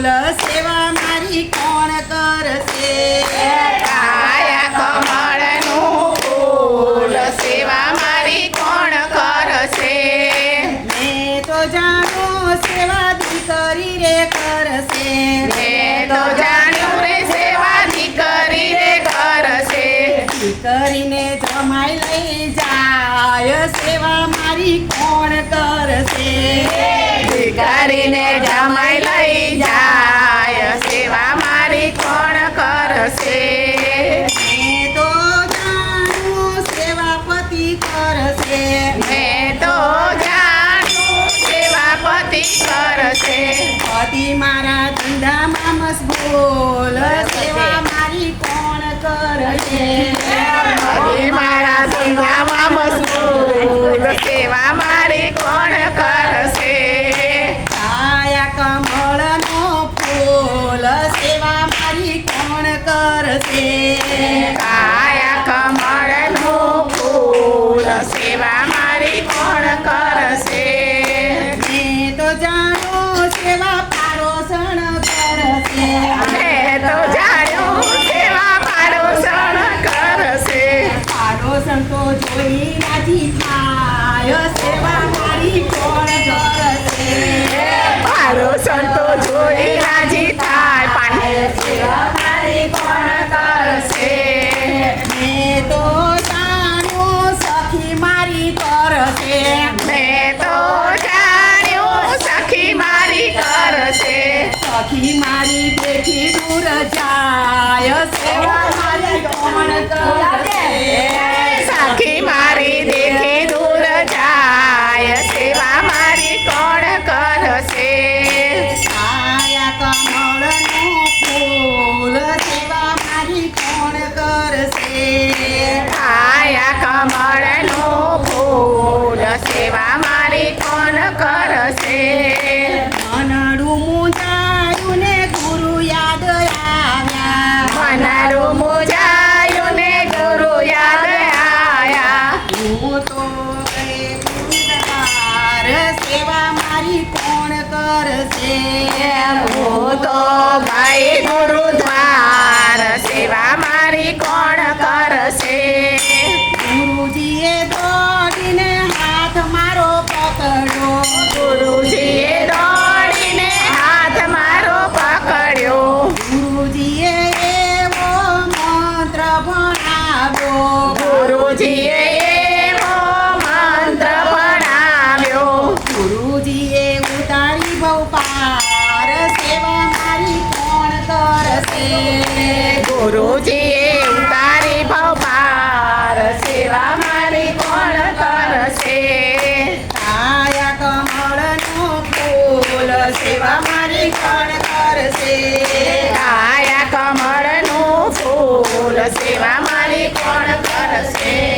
ફૂલ સેવા મારી કોણ કરશે? કાયા કમળનું ફૂલ સેવા મારી કોણ કરશે? મેં તો જાણો સેવા દીકરી રે કરશે. મેં તો જાણ્યું રે સેવા દીકરી રે કરશે. દીકરીને જમાઈ લઈ જાય સેવા મારી કોણ કરશે? દીકરીને જમાઈ કરશે પતિ મારા ધંધામાં મશગુલ સેવા મારી કોણ કરશે? હજી મારા ધંધામાં મશગુલ સેવા મારી કોણ કરશે? કાયા કમળનો ફૂલ સેવા મારી કોણ કરશે? કાયા કમળનો ફૂલ સેવા જાય સેવા મારી કોણ કરશે? હું તો ભાઈ ગુરુદ્વાર સેવા મારી ગુરુજીએ ઉતારી ભવપાર સેવા મારી કોણ કરશે? આયા કમળનું ફૂલ સેવા મારી કોણ કરશે? આયા કમળનું ફૂલ સેવા મારી કોણ કરશે?